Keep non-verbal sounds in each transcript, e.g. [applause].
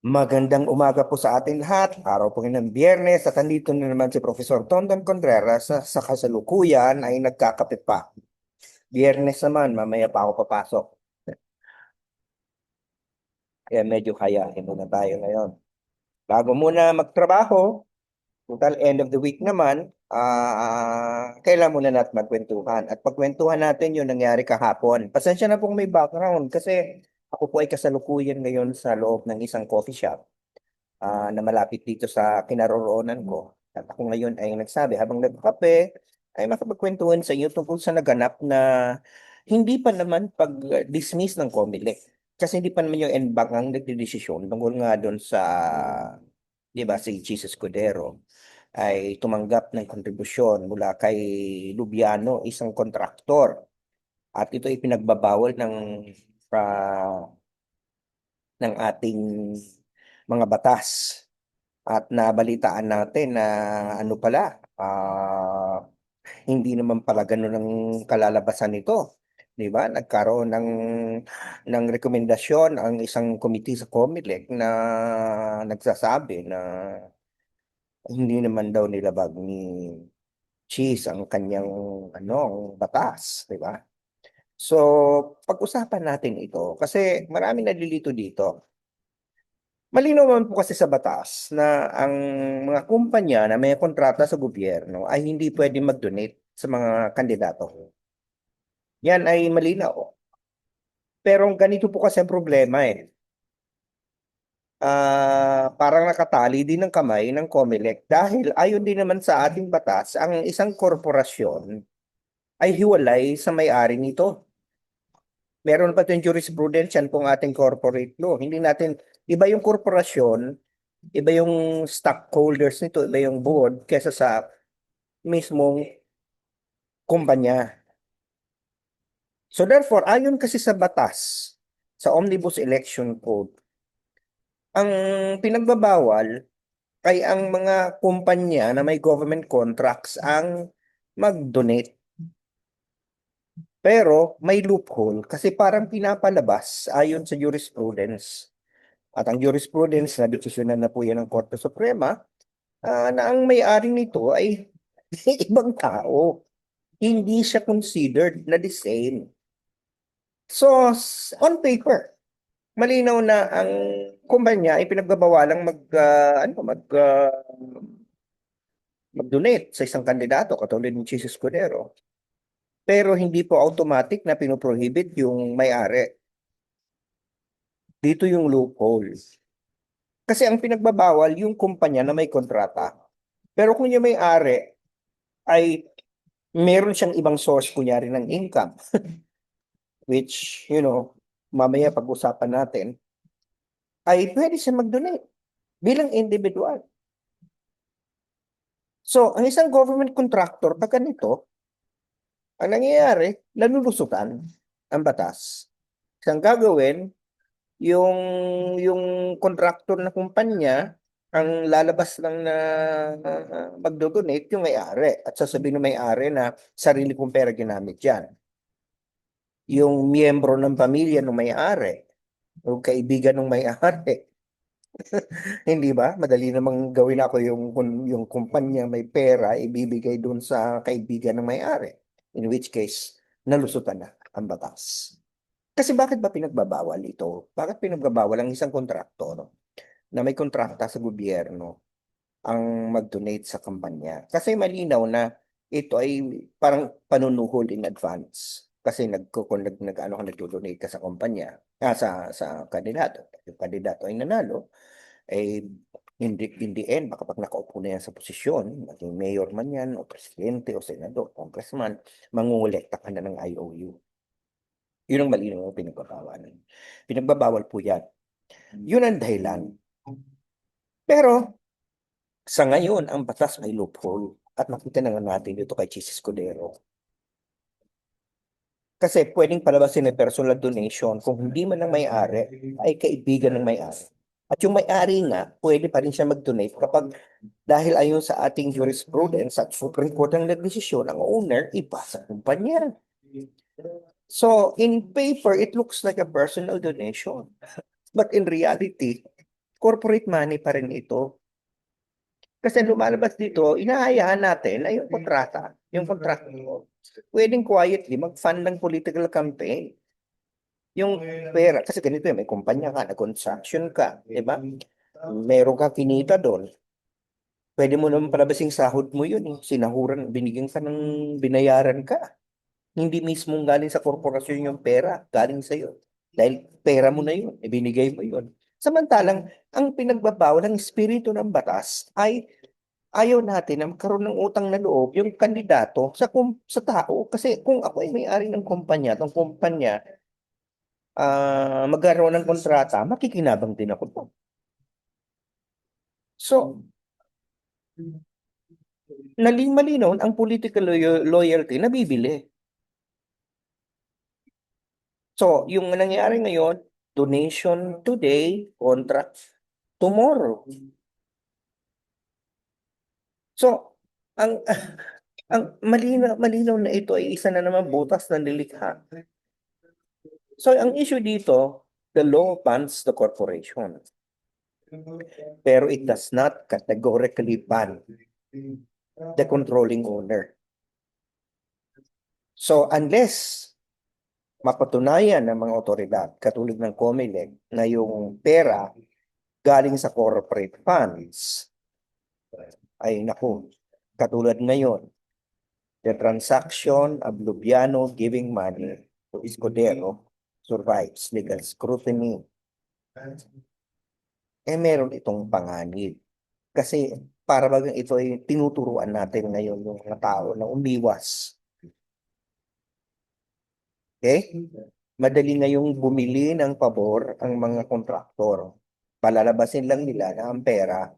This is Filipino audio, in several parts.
Magandang umaga po sa ating lahat. Araw po ng biyernes at andito na naman si Professor Tondon Contreras na sa kasalukuyan ay nagkakape pa. Biyernes naman, mamaya pa ako papasok. Kaya medyo kayahin muna tayo ngayon. Bago muna magtrabaho, total end of the week naman, ah kailan muna natin magkwentuhan. At pagkwentuhan natin yung nangyari kahapon. Pasensya na pong may background kasi ako po ay kasalukuyan ngayon sa loob ng isang coffee shop ah, na malapit dito sa kinaroroonan ko. At ako ngayon ay nagsabi habang nagkape ay makapagkwentuhan sa inyo tungkol sa naganap na hindi pa naman pag-dismiss ng COMELEC. Kasi hindi pa naman yung NBank ang nagdidesisyon tungkol nga doon sa, di ba, si Jesus Escudero ay tumanggap ng kontribusyon mula kay Lubiano, isang kontraktor. At ito ay pinagbabawal ng ah, ng ating mga batas. At nabalitaan natin na ano pala, ah, hindi naman pala ganun ang kalalabasan nito. Di ba? Nagkaroon ng, ng rekomendasyon ang isang committee sa COMELEC na nagsasabi na hindi naman daw nilabag ni Cheese ang kanyang ano, batas, di ba? So, pag-usapan natin ito kasi marami nalilito dito. Malinaw naman po kasi sa batas na ang mga kumpanya na may kontrata sa gobyerno ay hindi pwede mag-donate sa mga kandidato. Yan ay malinaw. Pero ganito po kasi ang problema eh. Ah, parang nakatali din ng kamay ng COMELEC dahil ayon din naman sa ating batas, ang isang korporasyon ay hiwalay sa may-ari nito. Meron pa tayong jurisprudence yan pong ating corporate law. Hindi natin, iba yung korporasyon, iba yung stockholders nito, iba yung board, kesa sa mismong kumpanya. So therefore, ayon kasi sa batas, sa Omnibus Election Code, ang pinagbabawal ay ang mga kumpanya na may government contracts ang mag-donate. Pero may loophole kasi parang pinapalabas ayon sa jurisprudence. At ang jurisprudence na desisyonan na po yan ng Korte Suprema ah, na ang may-ari nito ay [laughs] ibang tao. Hindi siya considered na the same. So, on paper, malinaw na ang kumpanya ay pinagbabawalang mag ah, ano mag ah, mag-donate sa isang kandidato katulad ni Jesus Escudero. Pero hindi po automatic na pinoprohibit yung may-ari. Dito yung loophole. Kasi ang pinagbabawal yung kumpanya na may kontrata. Pero kung yung may-ari ay meron siyang ibang source kunyari ng income [laughs] which, you know, mamaya pag-usapan natin, ay pwede siya mag-donate bilang individual. So, ang isang government contractor, pag ganito, ang nangyayari, nalulusutan ang batas. Isang gagawin, yung, yung contractor na kumpanya, ang lalabas lang na uh, magdo-donate yung may-ari. At sasabihin ng may-ari na sarili kong pera ginamit yan. Yung miyembro ng pamilya ng may-ari, o kaibigan ng may-ari. [laughs] Hindi ba? Madali namang gawin ako yung, yung kumpanya may pera, ibibigay dun sa kaibigan ng may-ari. In which case, nalusutan na ang batas. Kasi bakit ba pinagbabawal ito? Bakit pinagbabawal ang isang kontraktor na may kontrakta sa gobyerno ang mag-donate sa kampanya? Kasi malinaw na ito ay parang panunuhol in advance. Kasi nagko nag, nag ano ka nagdo-donate ka sa kumpanya, ah, sa sa kandidato. Yung kandidato ay nanalo, eh in the, in the end, baka pag nakaupo na yan sa posisyon, maging mayor man yan, o presidente, o senador, congressman, mangungulekta ka na ng IOU. Yun ang malinaw na pinagbabawal. Pinagbabawal po yan. Yun ang dahilan. Pero, sa ngayon, ang batas may loophole. At nakita na nga natin dito kay Jesus Escudero. Kasi pwedeng palabasin ng personal donation kung hindi man ang may-ari ay kaibigan ng may-ari. At yung may-ari nga, pwede pa rin siya mag-donate kapag dahil ayon sa ating jurisprudence at Supreme Court ang nagdesisyon, ang owner iba sa kumpanya. So, in paper, it looks like a personal donation. But in reality, corporate money pa rin ito. Kasi lumalabas dito, inahayahan natin na yung kontrata, yung kontrata mo, pwedeng quietly mag-fund ng political campaign. Yung pera, kasi ganito yun, may kumpanya ka, nag-construction ka, di ba? Meron ka kinita doon. Pwede mo naman palabasing sahod mo yun. eh. Sinahuran, binigyan ka ng binayaran ka. Hindi mismo galing sa korporasyon yung pera, galing sa iyo. Dahil pera mo na yun, ibinigay mo yun. Samantalang, ang pinagbabawal ng espiritu ng batas ay ayaw natin na magkaroon ng utang na loob yung kandidato sa sa tao. Kasi kung ako ay may-ari ng kumpanya, itong kumpanya, ah magkaroon ng kontrata, makikinabang din ako to. So, naling-malinaw ang political loy- loyalty na bibili. So, yung nangyari ngayon, donation today, contract tomorrow. So, ang [laughs] ang malinaw, malinaw na ito ay isa na naman butas ng lilikha. So, ang issue dito, the law bans the corporation. Pero it does not categorically ban the controlling owner. So, unless mapatunayan ng mga otoridad, katulad ng COMELEC, na yung pera galing sa corporate funds, ay naku, katulad ngayon, the transaction of Lubiano giving money to Escudero survives legal scrutiny. Eh meron itong panganib. Kasi para bagang ito ay tinuturuan natin ngayon yung mga tao na umiwas. Okay? Madali ngayong bumili ng pabor ang mga kontraktor. Palalabasin lang nila na ang pera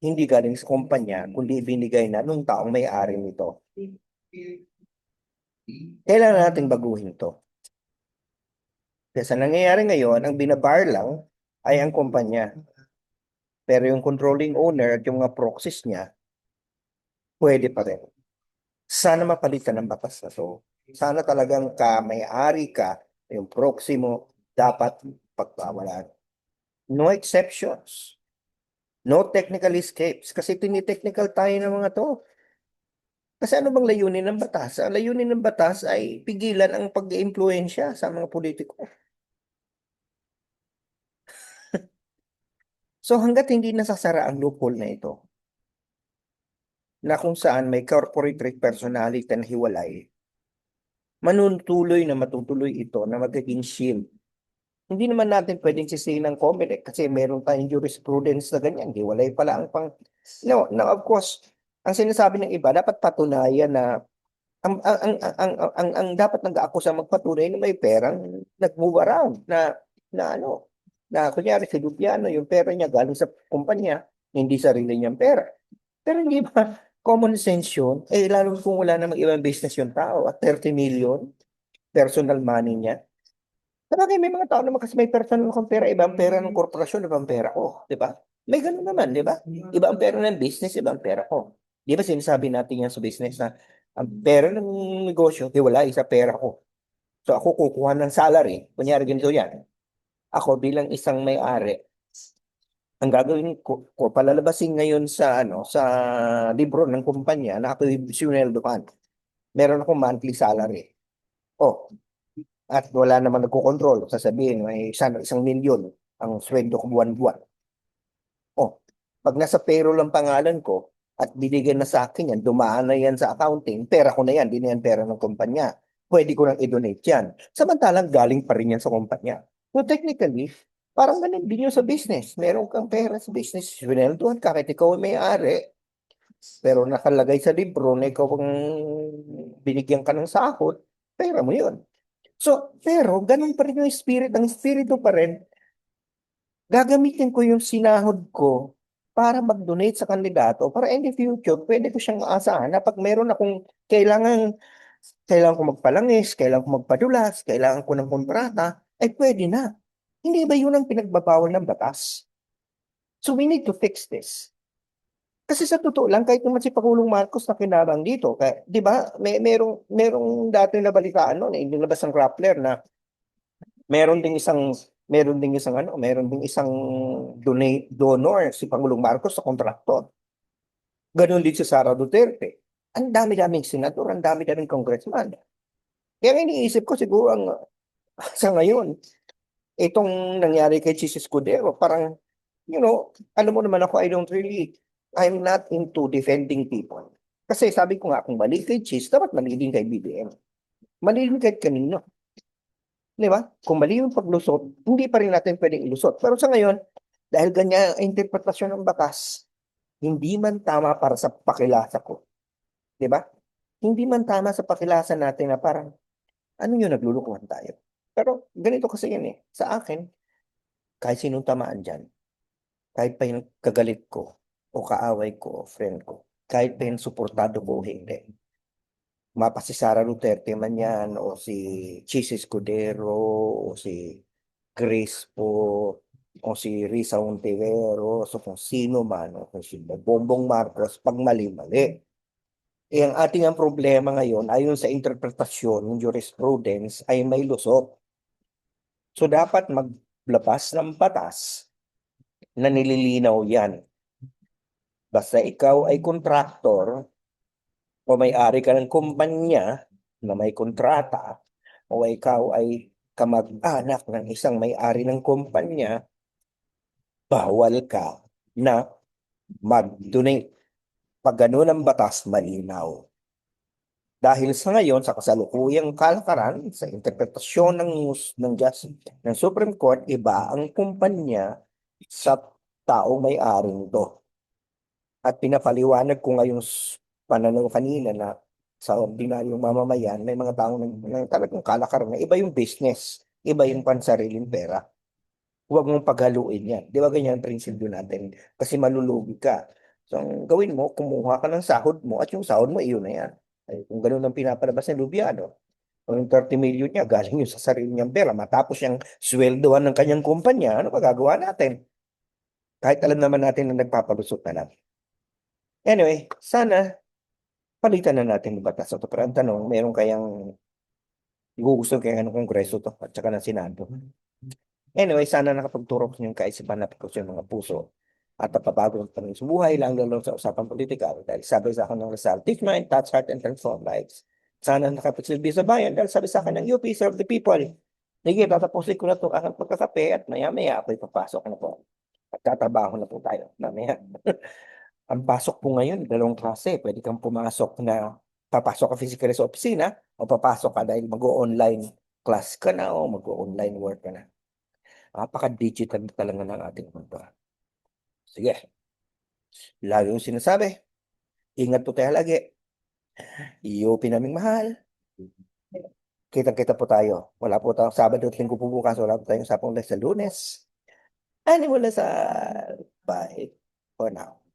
hindi galing sa kumpanya, kundi binigay na nung taong may-ari nito. Kailangan nating baguhin to. Kasi ang nangyayari ngayon, ang binabar lang ay ang kumpanya. Pero yung controlling owner at yung mga proxies niya, pwede pa rin. Sana mapalitan ng batas na to. Sana talagang ka may-ari ka, yung proxy mo, dapat pagbawalan. No exceptions. No technical escapes. Kasi tinitechnical tayo ng mga to. Kasi ano bang layunin ng batas? Ang layunin ng batas ay pigilan ang pag-iimpluensya sa mga politiko. So hanggat hindi nasasara ang loophole na ito, na kung saan may corporate rate personality na hiwalay, manutuloy na matutuloy ito na magiging shield. Hindi naman natin pwedeng sisihin ng COMELEC kasi meron tayong jurisprudence na ganyan. Hiwalay pala ang pang... No, no, of course, ang sinasabi ng iba, dapat patunayan na ang ang ang ang, ang, ang, ang dapat nag-aakusa magpatunay na may perang nag-move around na na ano na kunyari si Lupiano yung pera niya galing sa kumpanya hindi sarili niyang pera pero hindi ba common sense yun eh lalo kung wala namang ibang business yung tao at 30 million personal money niya Sabagay, may mga tao naman kasi may personal akong pera, ibang pera ng korporasyon, ibang pera ko, di ba? May ganun naman, di ba? Iba ang pera ng business, iba ang pera ko. Di ba sinasabi natin yan sa business na ang pera ng negosyo, hiwalay sa pera ko. So ako kukuha ng salary, kunyari ganito yan. Ako bilang isang may-ari, ang gagawin ko, ko palalabasin ngayon sa ano sa libro ng kumpanya na ako yung sinweldohan. Meron akong monthly salary. Oh, at wala naman nagko-control. Sasabihin, may isang, isang milyon ang sweldo ko buwan-buwan. Oh, pag nasa payroll ang pangalan ko at binigyan na sa akin yan, dumaan na yan sa accounting, pera ko na yan, di na yan pera ng kumpanya. Pwede ko nang i-donate yan. Samantalang galing pa rin yan sa kumpanya. So technically, parang ganun din yun sa business. Meron kang pera sa business, sweldohan ka kahit ikaw ay may-ari, pero nakalagay sa libro na ikaw ang binigyan ka ng sahod, pera mo yun. So, pero ganun pa rin yung spirit. Ang espiritu pa rin, gagamitin ko yung sinahod ko para mag-donate sa kandidato para in the future, pwede ko siyang aasahan na pag meron akong kailangan, kailangan ko magpalangis, kailangan ko magpadulas, kailangan ko ng kontrata, ay pwede na. Hindi ba yun ang pinagbabawal ng batas? So we need to fix this. Kasi sa totoo lang, kahit naman si Pangulong Marcos na kinabang dito, di ba, may, merong, merong dati na balitaan noon, eh, nilabas ang grappler na meron ding isang Meron ding isang ano, meron ding isang donate donor si Pangulong Marcos sa kontraktor. Ganon din si Sara Duterte. Ang dami-daming senador, ang dami-daming congressman. Kaya iniisip ko siguro ang [laughs] sa ngayon, itong nangyari kay Chis Escudero, parang, you know, alam mo naman ako, I don't really, I'm not into defending people. Kasi sabi ko nga, kung mali kay Chis, dapat mali din kay BBM. Mali din kahit kanino. Di ba? Kung mali yung paglusot, hindi pa rin natin pwedeng ilusot. Pero sa ngayon, dahil ganyan ang interpretasyon ng batas, hindi man tama para sa pakilasa ko. Di ba? Hindi man tama sa pakilasa natin na parang, ano yun, naglulukuhan tayo. Pero ganito kasi yan eh. Sa akin, kahit sinong tamaan dyan, kahit pa yung kagalit ko, o kaaway ko, o friend ko, kahit pa yung suportado ko hindi, mapa si Sara Duterte man yan, o si Chis Escudero, o si Grace po, o si Risa Ontivero, so kung sino man, o kung si Bongbong Marcos, pag mali-mali. Eh, ang ating ang problema ngayon, ayon sa interpretasyon ng jurisprudence, ay may lusot. So, dapat maglabas ng batas na nililinaw yan. Basta ikaw ay kontraktor o may-ari ka ng kumpanya na may kontrata o ikaw ay kamag-anak ng isang may-ari ng kumpanya, bawal ka na mag-donate. Pag ganun ang batas, malinaw. Dahil sa ngayon, sa kasalukuyang kalakaran, sa interpretasyon ng, ng, just, ng Supreme Court, iba ang kumpanya sa taong may-ari nito. At pinapaliwanag ko ngayong pananaw kanina na sa ordinaryong mamamayan, may mga taong nang, nang talagang kalakaran na iba yung business, iba yung pansariling pera. Huwag mong paghaluin yan. Di ba ganyan ang prinsipyo natin? Kasi malulugi ka. So, ang gawin mo, kumuha ka ng sahod mo at yung sahod mo, iyon na yan. Ay, kung ganun ang pinapalabas ng Lubiano, yung 30 million niya, galing yun sa sarili niyang pera, matapos siyang sweldoan ng kanyang kumpanya, ano magagawa natin? Kahit alam naman natin na nagpapalusot na lang. Anyway, sana palitan na natin yung batas. Ito, pero ang tanong, meron kayang gusto kaya ng Kongreso to at saka ng Senado. Anyway, sana nakapagturok inyong kaisipan na sa mga puso at napabago ang tanong sa buhay, lang lalo sa usapang politikal. Dahil sabi sa akin ng Rizal, teach mind, touch heart, and transform lives. Sana nakapagsilbi sa bayan dahil sabi sa akin ng UP, serve the people. Sige, tatapusin ko na ito ang pagkakape at maya-maya ako'y papasok na po. At tatrabaho na po tayo. Mamaya. [laughs] ang pasok po ngayon, dalawang klase. Pwede kang pumasok na papasok ka physically sa opisina o papasok ka dahil mag-online class ka na o mag-online work ka na. Napaka-digital na talaga ng ating mundo. Sige. Lagi yung sinasabi. Ingat po tayo lagi. UP naming mahal. Kitang-kita po tayo. Wala po tayong Sabado at Linggo po bukas. Wala po tayong sapong sa lunes. Ani mula sa bye for now.